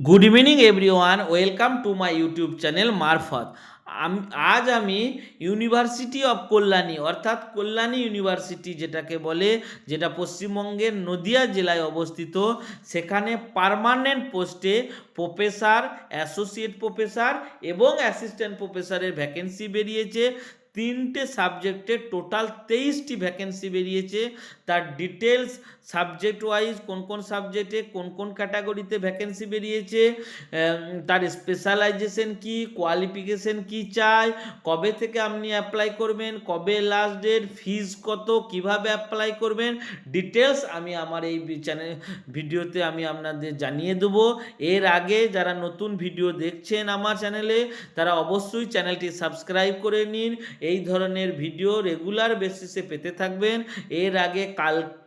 Good evening everyone welcome to my YouTube channel মারফত আজ আমি ইউনিভার্সিটি অফ কল্যাণী অর্থাৎ কল্যাণী ইউনিভার্সিটি যেটাকে বলে, যেটা পশ্চিমবঙ্গের নদিয়া জেলায় অবস্থিত, সেখানে পার্মানেন্ট পোস্টে প্রফেসর অ্যাসোসিয়েট প্রফেসর এবং অ্যাসিস্ট্যান্ট প্রফেসরের ভ্যাকেন্সি বেরিয়েছে। তিনটে সাবজেক্টে টোটাল তেইশটি ভ্যাকেন্সি বেরিয়েছে। তার ডিটেলস সাবজেক্ট ওয়াইজ কোন কোন সাবজেক্টে কোন কোন ক্যাটাগরিতে ভ্যাকেন্সি বেরিয়েছে তার স্পেশালাইজেশন কি কোয়ালিফিকেশন কি চাই কবে থেকে আপনি অ্যাপ্লাই করবেন, কবে লাস্ট ডেট ফিজ কত, কীভাবে অ্যাপ্লাই করবেন ডিটেলস আমি আমার এই চ্যানেল ভিডিওতে আমি আপনাদের জানিয়ে দেবো। এর আগে যারা নতুন ভিডিও দেখছেন আমার চ্যানেলে তারা অবশ্যই চ্যানেলটি সাবস্ক্রাইব করে নিন। এই ধরনের ভিডিও রেগুলার বেসিসে পেতে থাকবেন। এর আগে কাল উম,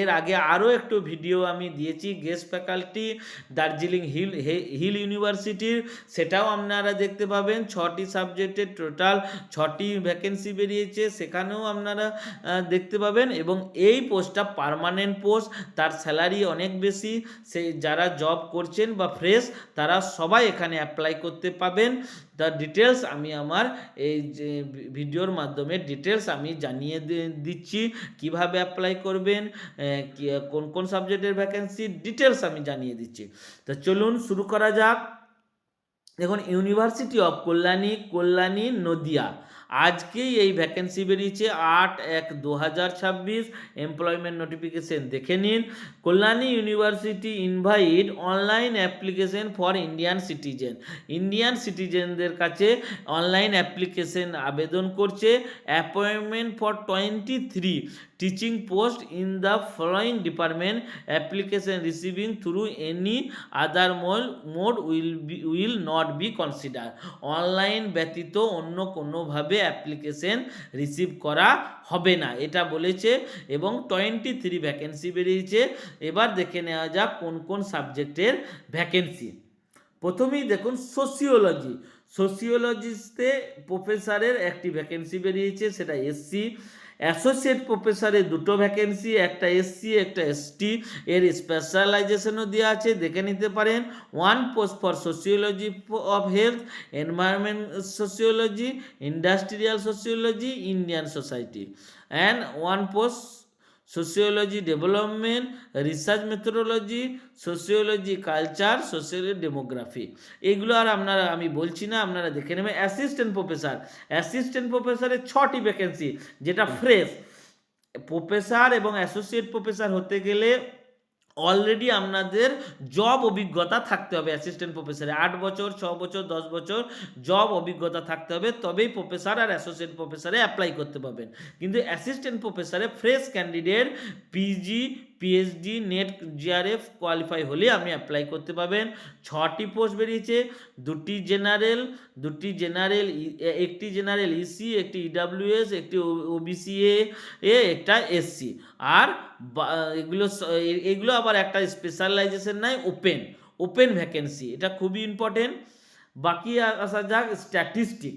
এর আগে আরও একটু ভিডিও আমি দিয়েছি guest faculty Darjeeling hill hill ইউনিভার্সিটির সেটাও আপনারা দেখতে পাবেন, ছটি সাবজেক্টের টোটাল ছটি ভ্যাকেন্সি বেরিয়েছে, সেখানেও আপনারা দেখতে পাবেন। এবং এই পোস্টটা পার্মানেন্ট পোস্ট তার স্যালারি অনেক বেশি। সেই যারা জব করছেন বা ফ্রেশ তারা সবাই এখানে অ্যাপ্লাই করতে পাবেন। তার ডিটেলস আমি আমার এই যে, ভিডিওর মাধ্যমে ডিটেলস আমি জানিয়ে দিচ্ছি, কীভাবে অ্যাপ্লাই করবেন কোন কোন সাবজেক্টের ভ্যাকেন্সি ডিটেলস আমি জানিয়ে দিচ্ছি। তো চলুন শুরু করা যাক। দেখুন ইউনিভার্সিটি অফ কল্যাণী কল্যাণী নদিয়া আজকেই এই ভ্যাকেন্সি বেরিয়েছে আট এক দু হাজার ছাব্বিশ। এমপ্লয়মেন্ট নোটিফিকেশন দেখে নিন। Kalyani university invite online application for Indian citizen Indian সিটিজেনদের কাছে অনলাইন অ্যাপ্লিকেশন আবেদন করছে। Appointment for twenty three teaching post in the following department application receiving through any other mole mode will be will not be consider online ব্যতীত অন্য কোনোভাবে application receive করা হবে না? এটা বলেছে এবং টোয়েন্টি থ্রি ভ্যাকেন্সি বেরিয়েছে। এবার দেখে নেওয়া যাক কোন কোন সাবজেক্টের ভ্যাকেন্সি প্রথমেই দেখুন সোসিওলজি সোসিওলজিতে প্রফেসরের একটি ভ্যাকেন্সি বেরিয়েছে, সেটা এসসি অ্যাসোসিয়েট প্রফেসরে দুটো ভ্যাকেন্সি একটা এসসি একটা এসটি এর স্পেশালাইজেশনও দেওয়া আছে, দেখে নিতে পারেন। One post for sociology of health environment sociology industrial sociology Indian society and one post sociology development research methodology sociology culture sociology demography এগুলো আর আপনারা আমি বলছি না আপনারা দেখে নেবেন। অ্যাসিস্ট্যান্ট প্রফেসর অ্যাসিস্ট্যান্ট প্রফেসরের ছটি ভ্যাকেন্সি যেটা ফ্রেশ প্রফেসর এবং অ্যাসোসিয়েট প্রফেসর হতে গেলে অলরেডি আপনাদের জব অভিজ্ঞতা থাকতে হবে অ্যাসিস্ট্যান্ট প্রফেসরে আট বছর, ছ বছর, দশ বছর জব অভিজ্ঞতা থাকতে হবে, তবেই প্রফেসর আর অ্যাসোসিয়েট প্রফেসরে অ্যাপ্লাই করতে পারবেন। কিন্তু assistant প্রফেসরে fresh candidate PG PhD NET JRF qualify হলে আপনি অ্যাপ্লাই করতে পারবেন। ছটি পোস্ট বেরিয়েছে, দুটি জেনারেল দুটি জেনারেল একটি জেনারেল ইসি একটি ইডাব্লিউএস একটি ওবিসি এ, একটা এসসি আর এগুলো এগুলো আবার একটা স্পেশালাইজেশন নাই ওপেন ওপেন ভ্যাকেন্সি এটা খুবই ইম্পর্টেন্ট বাকি আসা যাক statistic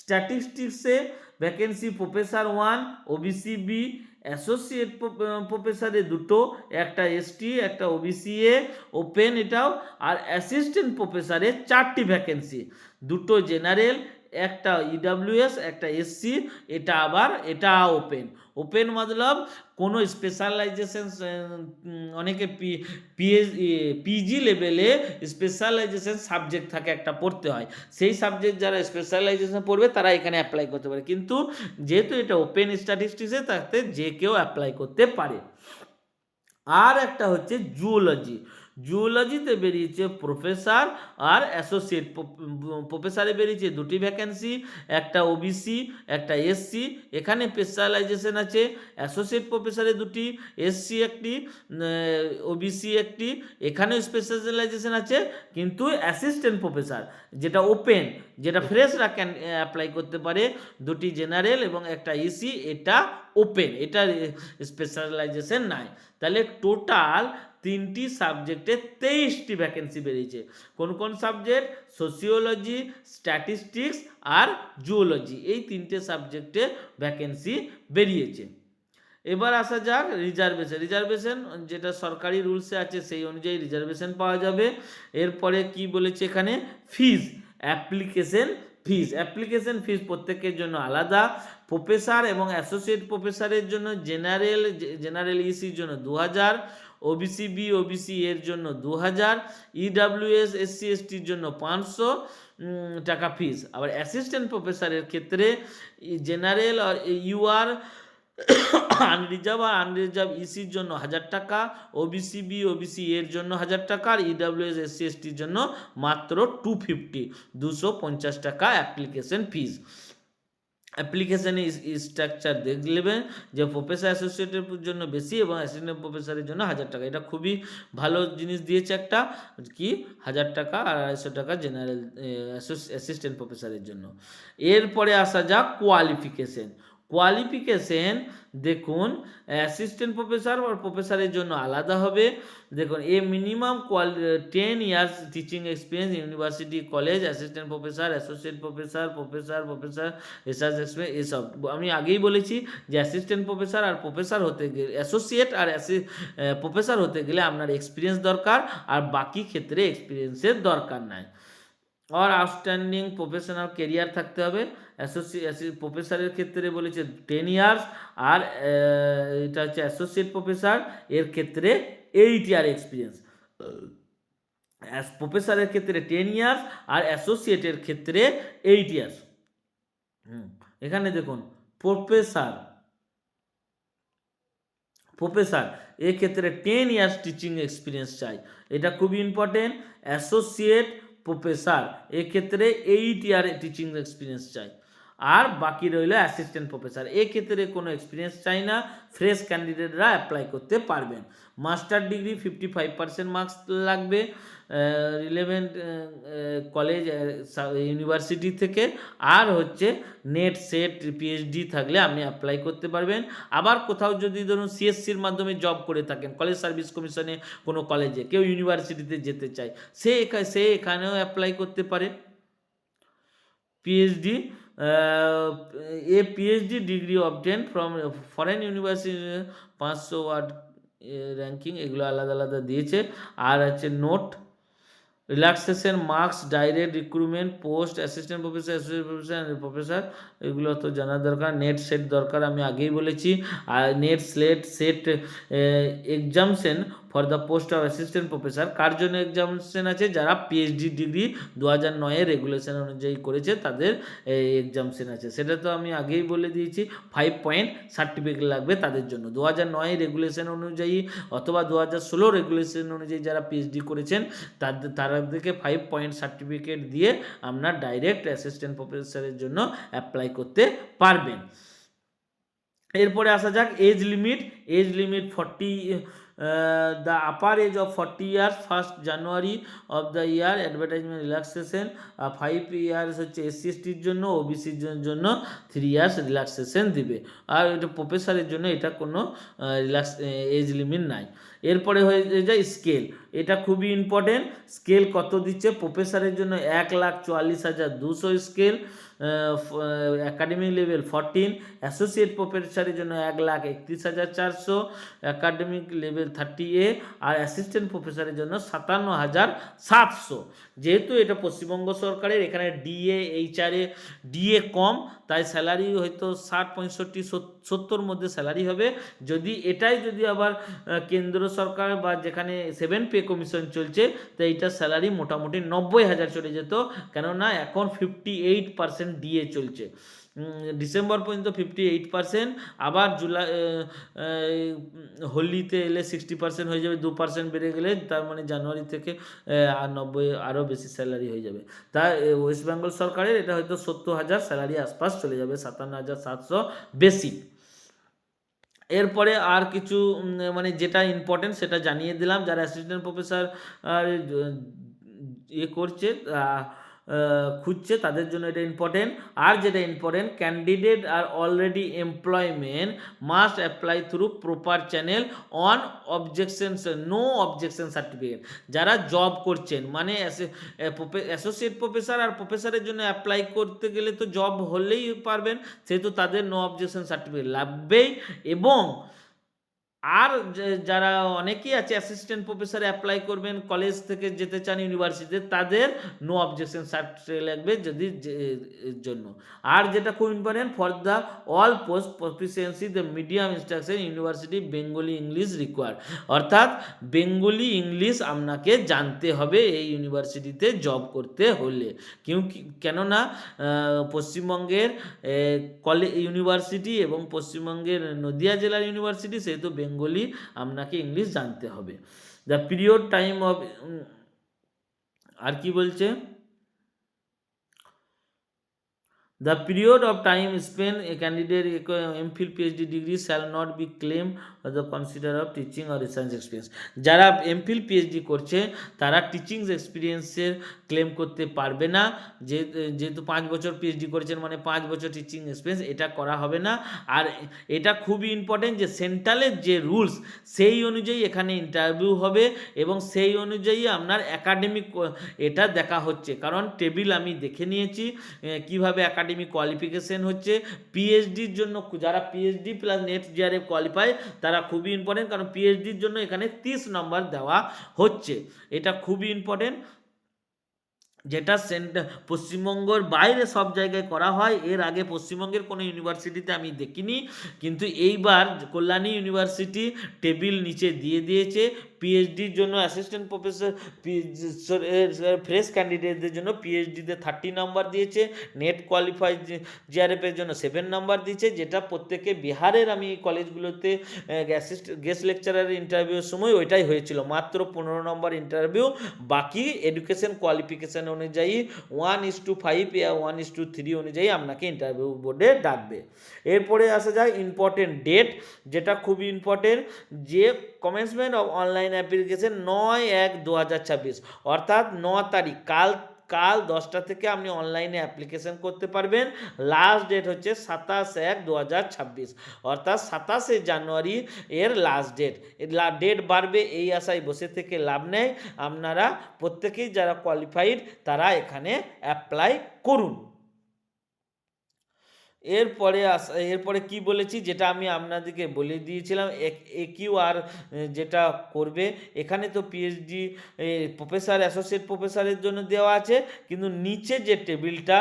স্ট্যাটিস্টিক্সে vacancy professor one OBC B associate প্রফেসরে দুটো, একটা এসটি একটা ওবিসি এ ওপেন এটাও, আর অ্যাসিস্ট্যান্ট প্রফেসরে চারটি ভ্যাকেন্সি দুটো জেনারেল একটা ইডাব্লিউএস একটা এসসি এটা আবার, এটা ওপেন ওপেন মতলব কোনো স্পেশালাইজেশন অনেকে P PH PG level specialisation subject থাকে একটা পড়তে হয়। সেই সাবজেক্ট যারা স্পেশালাইজেশন পড়বে, তারা এখানে অ্যাপ্লাই করতে পারে। কিন্তু যেহেতু এটা ওপেন স্ট্যাটিস্টিক্সে তাতে যে কেউ অ্যাপ্লাই করতে পারে। আর একটা হচ্ছে জুওলজি জুওলজিতে বেরিয়েছে প্রফেসর আর অ্যাসোসিয়েট প্রফেসরে বেরিয়েছে দুটি ভ্যাকেন্সি একটা ওবিসি একটা এসসি। এখানে স্পেশালাইজেশন আছে অ্যাসোসিয়েট প্রফেসরে দুটি এসসি একটি ওবিসি একটি। এখানেও স্পেশালাইজেশন আছে কিন্তু অ্যাসিস্ট্যান্ট প্রফেসর যেটা ওপেন যেটা ফ্রেশরা ক্যান অ্যাপ্লাই করতে পারে। দুটি জেনারেল এবং একটা ইসি এটা ওপেন এটা স্পেশালাইজেশন নাই। তাহলে টোটাল তিনটি সাবজেক্টে তেইশটি ভ্যাকেন্সি বেরিয়েছে। কোন কোন সাবজেক্ট সোসিওলজি স্ট্যাটিস্টিক্স আর জুওলজি এই তিনটে সাবজেক্টে ভ্যাকেন্সি বেরিয়েছে। এবার আসা যাক রিজার্ভেশন রিজার্ভেশন যেটা সরকারি রুলসে আছে সেই অনুযায়ী রিজার্ভেশন পাওয়া যাবে। এরপরে কি বলেছে এখানে? Fees application fees application fees প্রত্যেকের জন্য আলাদা। প্রফেসর এবং অ্যাসোসিয়েট প্রফেসরের জন্য জেনারেল জেনারেল ইসির জন্য দু হাজার ওবিসি বি ওবিসি এর জন্য দু হাজার ইডাব্লিউএস এসসি এসটির জন্য পাঁচশো টাকা ফিস আবার অ্যাসিস্ট্যান্ট প্রফেসরের ক্ষেত্রে জেনারেল আর ইউআর আনরিজার্ভ আর আনরিজার্ভ ইসির জন্য হাজার টাকা ওবিসি বি ওবিসি এর জন্য হাজার টাকা, আর ইডাব্লিউএস এসসি এসটির জন্য মাত্র টু ফিফটি দুশো পঞ্চাশ টাকা অ্যাপ্লিকেশন ফিস অ্যাপ্লিকেশানে স্ট্রাকচার দেখলেবেন যে প্রফেসর অ্যাসোসিয়েটের জন্য বেশি এবং অ্যাসিস্ট্যান্ট প্রফেসরের জন্য হাজার টাকা। এটা খুবই ভালো জিনিস দিয়েছে একটা, কি? হাজার টাকা আর আড়াইশো টাকা জেনারেল অ্যাসিস্ট্যান্ট প্রফেসরের জন্য। এরপরে আসা যাক কোয়ালিফিকেশন কোয়ালিফিকেশন দেখুন অ্যাসিস্ট্যান্ট প্রফেসর আর প্রফেসরের জন্য আলাদা হবে। দেখুন a minimum কোয়ালি ten years teaching experience university college assistant professor associate professor professor professor research experience এসব আমি আগেই বলেছি যে অ্যাসিস্ট্যান্ট প্রফেসর আর প্রফেসর হতে গেলে অ্যাসোসিয়েট আর প্রফেসর হতে গেলে আপনার এক্সপিরিয়েন্স দরকার আর বাকি ক্ষেত্রে এক্সপিরিয়েন্সের দরকার নাই। আর আউটস্ট্যান্ডিং প্রফেশনাল কেরিয়ার থাকতে হবে। প্রফেসরের ক্ষেত্রে বলেছে টেন ইয়ার্স আর এটা হচ্ছে অ্যাসোসিয়েট প্রফেসর এর ক্ষেত্রে এইট ইয়ার এক্সপিরিয়েন্স প্রফেসরের ক্ষেত্রে টেন ইয়ার্স আর অ্যাসোসিয়েটের ক্ষেত্রে এইট ইয়ার্স হুম, এখানে দেখুন প্রফেসর প্রফেসর এক্ষেত্রে টেন ইয়ার্স টিচিং এক্সপিরিয়েন্স চাই। এটা খুবই ইম্পর্টেন্ট অ্যাসোসিয়েট প্রফেসর এক্ষেত্রে এইট ইয়ার টিচিং এক্সপিরিয়েন্স চাই। আর বাকি রইল অ্যাসিস্ট্যান্ট প্রফেসর এক্ষেত্রে কোনো এক্সপিরিয়েন্স চাই না ফ্রেশ ক্যান্ডিডেটরা অ্যাপ্লাই করতে পারবেন। Master degree fifty five percent marks লাগবে রিলেভেন্ট কলেজ ইউনিভার্সিটি থেকে। আর হচ্ছে নেট সেট পিএইচডি থাকলে আপনি অ্যাপ্লাই করতে পারবেন। আবার কোথাও যদি ধরুন সিএসসির মাধ্যমে জব করে থাকেন কলেজ সার্ভিস কমিশনে কোনো কলেজে কেউ ইউনিভার্সিটিতে যেতে চায়, সে সে এখানেও অ্যাপ্লাই করতে পারে। PhD a PhD degree obtain from foreign university পাঁচশো ওয়ার্ড র্যাঙ্কিং এগুলো আলাদা আলাদা দিয়েছে। আর আছে note relaxation marks direct recruitment post assistant professor associate professor professor এগুলো তো জানা দরকার। নেট সেট দরকার আমি আগেই বলেছি। আর NET SLET SET exemption for the post of assistant professor কার জন্য এক্সামশন আছে? যারা পিএইচডি ডিগ্রি দু হাজার নয়ের রেগুলেশন অনুযায়ী করেছে, তাদের এক্সামশন আছে। সেটা তো আমি আগেই বলে দিয়েছি ফাইভ পয়েন্ট সার্টিফিকেট লাগবে তাদের জন্য। দু হাজার নয় রেগুলেশন অনুযায়ী অথবা দু হাজার ষোলো রেগুলেশন অনুযায়ী যারা পিএইচডি করেছেন তাদের তাদেরকে ফাইভ পয়েন্ট সার্টিফিকেট দিয়ে আপনার ডাইরেক্ট অ্যাসিস্ট্যান্ট প্রফেসরের জন্য অ্যাপ্লাই করতে পারবেন। এরপরে আসা যাক age limit age limit forty the upper age of forty years first January of the year advertisement relaxation R five years হচ্ছে এসসি এসটির জন্য ওবিসির জন্য থ্রি ইয়ার্স রিল্যাক্সেশন দিবে। আর এটা প্রফেসরের জন্য এটা কোনো রিল্যাক্স এজ লিমিট নাই। এরপরে হয়ে যায় স্কেল এটা খুবই ইম্পর্টেন্ট স্কেল কত দিচ্ছে? প্রফেসরের জন্য এক লাখ চুয়াল্লিশ হাজার দুশো scale academic level fourteen associate প্রফেসরের জন্য এক লাখ একত্রিশ হাজার চারশো অ্যাকাডেমিক লেভেল থার্টি এ, আর অ্যাসিস্ট্যান্ট প্রফেসরের জন্য সাতান্ন হাজার সাতশো। যেহেতু এটা পশ্চিমবঙ্গ সরকারের, এখানে ডিএ এইচআরএ ডিএ কম, তাই স্যালারি হয়তো ষাট, পঁয়ষট্টি সত্তর মধ্যে স্যালারি হবে। যদি এটাই যদি আবার কেন্দ্র সরকার বা যেখানে সেভেন পে কমিশন চলছে, তো এইটার স্যালারি মোটামুটি নব্বই হাজার চলে যেত। কেননা এখন ফিফটি এইট পার্সেন্ট ডিএ চলছে ডিসেম্বর পর্যন্ত ফিফটি এইট পার্সেন্ট আবার জুলাই হোলিতে এলে সিক্সটি পার্সেন্ট হয়ে যাবে, দু পার্সেন্ট বেড়ে গেলে তার মানে জানুয়ারি থেকে আর নব্বই, আরও বেশি স্যালারি হয়ে যাবে। তা ওয়েস্ট বেঙ্গল সরকারের এটা হয়তো সত্তর হাজার স্যালারি আশপাশ চলে যাবে, সাতান্ন হাজার সাতশো বেশি। এরপরে আর কিছু মানে যেটা ইম্পর্টেন্ট সেটা জানিয়ে দিলাম। যারা অ্যাসিস্ট্যান্ট প্রফেসর ইয়ে করছে খুঁজছে, তাদের জন্য এটা ইম্পর্টেন্ট আর যেটা important candidate R already employment must apply through proper channel on objection no objection certificate যারা জব করছেন মানে অ্যাসোসিয়েট প্রফেসর আর প্রফেসরের জন্য অ্যাপ্লাই করতে গেলে তো জব হলেই পারবেন, সেহেতু তাদের নো অবজেকশন সার্টিফিকেট লাগবেই। এবং আর যারা অনেকেই আছে অ্যাসিস্ট্যান্ট প্রফেসর অ্যাপ্লাই করবেন কলেজ থেকে যেতে চান ইউনিভার্সিটিতে তাদের নো অবজেকশন সার্টিফিকেট লাগবে যদি জন্য। আর যেটা খুব important for the all post proficiency the medium instruction university Bengali English required অর্থাৎ বেঙ্গলি ইংলিশ আপনাকে জানতে হবে এই ইউনিভার্সিটিতে জব করতে হলে। কেউ কেননা পশ্চিমবঙ্গের কলেজ ইউনিভার্সিটি এবং পশ্চিমবঙ্গের নদিয়া জেলার ইউনিভার্সিটি সেহেতু বেঙ্গলি আপনাকে ইংলিশ জানতে হবে দ্য পিরিয়ড টাইম অফ আর কি বলছে The period of time spent a candidate MPhil PhD degree shall not be claimed the consider of teaching or research experience. যারা এমফিল পিএইচডি করছে, তারা টিচিং এক্সপিরিয়েন্সের ক্লেম করতে পারবে না। যেহেতু পাঁচ বছর পিএইচডি করেছেন মানে পাঁচ বছর টিচিং এক্সপিরিয়েন্স এটা করা হবে না। আর এটা খুবই ইম্পর্টেন্ট যে সেন্ট্রালের যে রুলস সেই অনুযায়ী এখানে ইন্টারভিউ হবে এবং সেই অনুযায়ী আপনার একাডেমিক এটা দেখা হচ্ছে। কারণ টেবিল আমি দেখে নিয়েছি কীভাবে একাডেমিক কোয়ালিফিকেশন হচ্ছে। পিএইচডির জন্য, যারা PhD plus NET JRF qualify তারা খুবই ইম্পর্টেন্ট কারণ পিএইচডির জন্য এখানে তিরিশ নম্বর দেওয়া হচ্ছে। এটা খুবই ইম্পর্টেন্ট যেটা সেন্টার পশ্চিমবঙ্গের বাইরে সব জায়গায় করা হয়, এর আগে পশ্চিমবঙ্গের কোনো ইউনিভার্সিটিতে আমি দেখিনি। কিন্তু এইবার কল্যাণী ইউনিভার্সিটি টেবিল নিচে দিয়ে দিয়েছে। পিএইচডির জন্য অ্যাসিস্ট্যান্ট প্রফেসর ফ্রেশ ক্যান্ডিডেটদের জন্য পিএইচডিতে থার্টি নাম্বার দিয়েছে নেট কোয়ালিফাই জিআরএফের জন্য সেভেন নাম্বার দিয়েছে, যেটা প্রত্যেকে বিহারের আমি কলেজগুলোতে অ্যাসিস্ট গেস্ট লেকচারার ইন্টারভিউর সময় ওইটাই হয়েছিল। মাত্র পনেরো নম্বর ইন্টারভিউ বাকি এডুকেশন কোয়ালিফিকেশান অনুযায়ী one is two five one is two three অনুযায়ী আপনাকে ইন্টারভিউ বোর্ডে ডাকবে। এরপরে আসা যায় ইম্পর্টেন্ট ডেট যেটা খুবই ইম্পর্টেন্ট যে কমেন্সমেন্ট অফ অনলাইন অ্যাপ্লিকেশন নয় এক দু হাজার ছাব্বিশ। অর্থাৎ ন তারিখ, কাল কাল দশটা থেকে আপনি অনলাইনে অ্যাপ্লিকেশন করতে পারবেন। লাস্ট ডেট হচ্ছে সাতাশ এক দু হাজার ছাব্বিশ। অর্থাৎ সাতাশে জানুয়ারি এর লাস্ট ডেট ডেট বাড়বে এই আশায় বসে থেকে লাভ নেই। আপনারা প্রত্যেকেই যারা কোয়ালিফাইড তারা এখানে অ্যাপ্লাই করুন। এরপরে আস, এরপরে কি বলেছি, যেটা আমি আপনাদেরকে বলে দিয়েছিলাম একিউ আর যেটা করবে, এখানে তো পিএইচডি প্রফেসর অ্যাসোসিয়েট প্রফেসরের জন্য দেওয়া আছে, কিন্তু নিচে যে টেবিলটা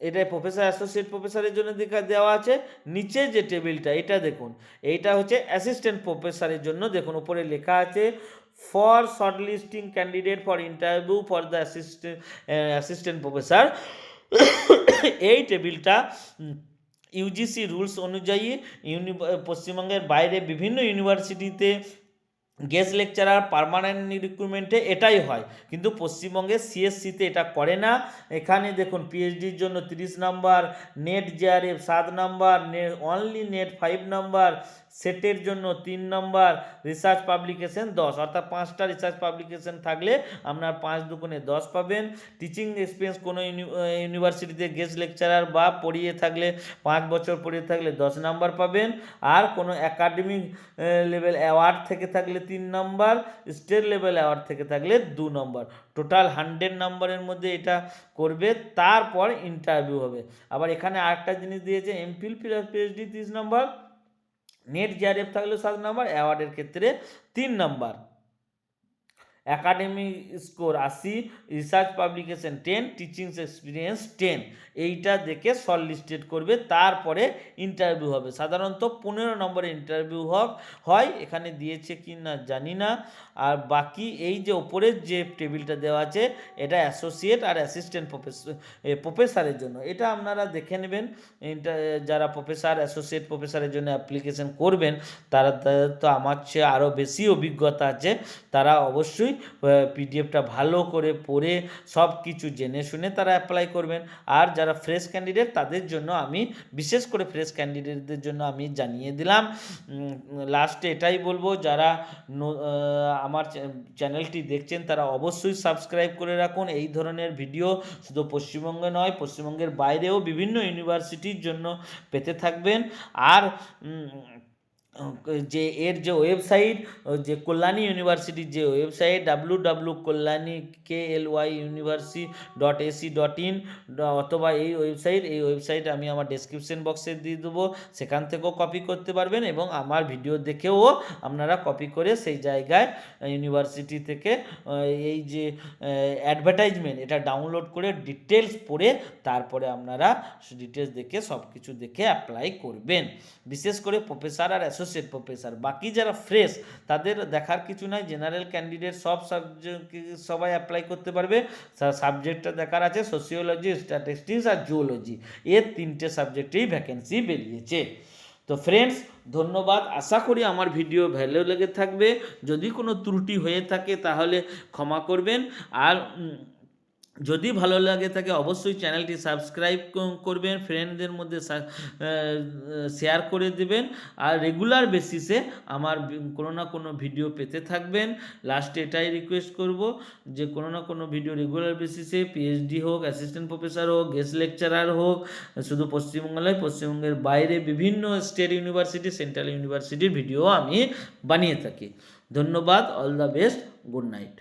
এটা প্রফেসর অ্যাসোসিয়েট প্রফেসরের জন্য দেওয়া আছে, নিচে যে টেবিলটা, এটা দেখুন, এইটা হচ্ছে অ্যাসিস্ট্যান্ট প্রফেসরের জন্য, দেখুন উপরে লেখা আছে for shortlisting candidate for interview for the assistant professor এই টেবিলটা ইউজিসি রুলস অনুযায়ী ইউনি পশ্চিমবঙ্গের বাইরে বিভিন্ন ইউনিভার্সিটিতে গেস্ট লেকচারার পারমানেন্ট রিক্রুটমেন্টে এটাই হয়। কিন্তু পশ্চিমবঙ্গে সিএসসিতে এটা করে না। এখানে দেখুন পিএইচডির জন্য তিরিশ নাম্বার নেট জেআরএফ সাত number NET only NET five number সেটের জন্য তিন নম্বর রিসার্চ পাবলিকেশন দশ। অর্থাৎ পাঁচটা রিসার্চ পাবলিকেশন থাকলে আপনার পাঁচ দুগুণে দশ পাবেন। টিচিং এক্সপিরিয়েন্স কোনো ইউনিভার্সিটিতে গেস্ট লেকচারার বা পড়িয়ে থাকলে, পাঁচ বছর পড়িয়ে থাকলে দশ নাম্বার পাবেন। আর কোনো একাডেমিক লেভেল অ্যাওয়ার্ড থেকে থাকলে তিন নম্বর, স্টেট লেভেল অ্যাওয়ার্ড থেকে থাকলে দু নম্বর। টোটাল হান্ড্রেড নম্বরের মধ্যে এটা করবে, তারপর ইন্টারভিউ হবে। আবার এখানে আরেকটা জিনিস দিয়েছে এমফিল পিএইচডি তিরিশ নম্বর। নেট জিআরএফ থাকলে সাত নম্বর অ্যাওয়ার্ডের ক্ষেত্রে তিন নম্বর। একাডেমিক স্কোর আশি research publication ten teachings experience ten এইটা দেখে শর্ট লিস্টেড করবে, তারপরে ইন্টারভিউ হবে। সাধারণত পনেরো নম্বরে ইন্টারভিউ হোক হয়, এখানে দিয়েছে কি না জানি না। আর বাকি এই যে ওপরের যে টেবিলটা দেওয়া আছে, এটা অ্যাসোসিয়েট আর অ্যাসিস্ট্যান্ট প্রফেসর প্রফেসরের জন্য। এটা আপনারা দেখে নেবেন। যারা প্রফেসর অ্যাসোসিয়েট প্রফেসরের জন্য অ্যাপ্লিকেশন করবেন, তারা তো আমার চেয়ে আরও বেশি অভিজ্ঞতা আছে। তারা অবশ্যই পিডিএফটা ভালো করে পড়ে সব কিছু জেনে শুনে তারা অ্যাপ্লাই করবেন। আর যারা ফ্রেশ ক্যান্ডিডেট তাদের জন্য আমি, বিশেষ করে ফ্রেশ ক্যান্ডিডেটদের জন্য আমি জানিয়ে দিলাম। লাস্টে এটাই বলব, যারা আমার চ্যানেলটি দেখছেন, তারা অবশ্যই সাবস্ক্রাইব করে রাখুন। এই ধরনের ভিডিও শুধু পশ্চিমবঙ্গে নয়, পশ্চিমবঙ্গের বাইরেও বিভিন্ন ইউনিভার্সিটির জন্য পেতে থাকবেন। আর যে এর যে ওয়েবসাইট যে কল্যাণী ইউনিভার্সিটির যে website W W Kalyani K L Y university dot AC dot in অথবা এই ওয়েবসাইট এই ওয়েবসাইট আমি আমার ডেসক্রিপশন বক্সে দিয়ে দেবো। সেখান থেকেও কপি করতে পারবেন এবং আমার ভিডিও দেখেও আপনারা কপি করে সেই জায়গায় ইউনিভার্সিটি থেকে এই যে অ্যাডভার্টাইজমেন্ট এটা ডাউনলোড করে ডিটেলস পড়ে তারপরে আপনারা ডিটেলস দেখে সব কিছু দেখে অ্যাপ্লাই করবেন। বিশেষ করে প্রফেসর আর অ্যাসোসিয়েট প্রফেসর বাকি যারা ফ্রেশ, তাদের দেখার কিছু নাই। জেনারেল ক্যান্ডিডেট সব সাবজেক্ট, সবাই অ্যাপ্লাই করতে পারবে। সাবজেক্টটা দেখার আছে সোসিওলজি স্ট্যাটিস্টিক্স আর জুওলজি এর তিনটে সাবজেক্টেই ভ্যাকেন্সি বেরিয়েছে। তো ফ্রেন্ডস ধন্যবাদ। আশা করি আমার ভিডিও ভ্যালু লেগে থাকবে। যদি কোনো ত্রুটি হয়ে থাকে, তাহলে ক্ষমা করবেন। আর যদি ভালো লাগে থাকে অবশ্যই চ্যানেলটি সাবস্ক্রাইব করবেন ফ্রেন্ডদের মধ্যে শেয়ার করে দেবেন। আর রেগুলার বেসিসে আমার কোনো না কোনো ভিডিও পেতে থাকবেন। লাস্টে এটাই রিকোয়েস্ট করব যে কোনো না কোনো ভিডিও রেগুলার বেসিসে পিএইচডি হোক অ্যাসিস্ট্যান্ট প্রফেসর হোক গেস্ট লেকচারার হোক, শুধু পশ্চিমবাংলায়, পশ্চিমবঙ্গের বাইরে বিভিন্ন স্টেট ইউনিভার্সিটি সেন্ট্রাল ইউনিভার্সিটির ভিডিও আমি বানিয়ে থাকি। ধন্যবাদ all the best good night